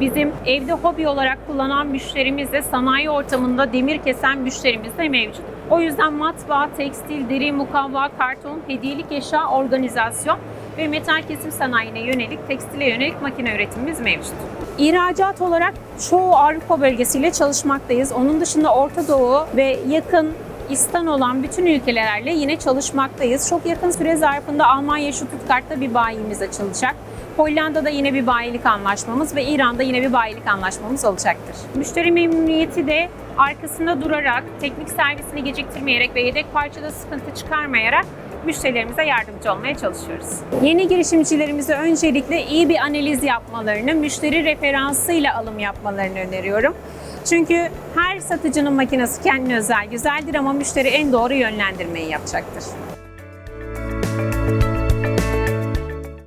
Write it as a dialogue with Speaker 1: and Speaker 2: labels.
Speaker 1: Bizim evde hobi olarak kullanan müşterimiz de sanayi ortamında demir kesen müşterimiz de mevcut. O yüzden matbaa, tekstil, deri, mukavva, karton, hediyelik eşya, organizasyon ve metal kesim sanayine yönelik, tekstile yönelik makine üretimimiz mevcut. İhracat olarak çoğu Avrupa bölgesiyle çalışmaktayız. Onun dışında Orta Doğu ve yakın İstan olan bütün ülkelerle yine çalışmaktayız. Çok yakın süre zarfında Almanya Stuttgart'ta bir bayimiz açılacak. Hollanda'da yine bir bayilik anlaşmamız ve İran'da yine bir bayilik anlaşmamız olacaktır. Müşteri memnuniyeti de arkasında durarak, teknik servisini geciktirmeyerek ve yedek parçada sıkıntı çıkarmayarak müşterilerimize yardımcı olmaya çalışıyoruz. Yeni girişimcilerimize öncelikle iyi bir analiz yapmalarını, müşteri referansıyla alım yapmalarını öneriyorum. Çünkü her satıcının makinesi kendine özel güzeldir ama müşteri en doğru yönlendirmeyi yapacaktır.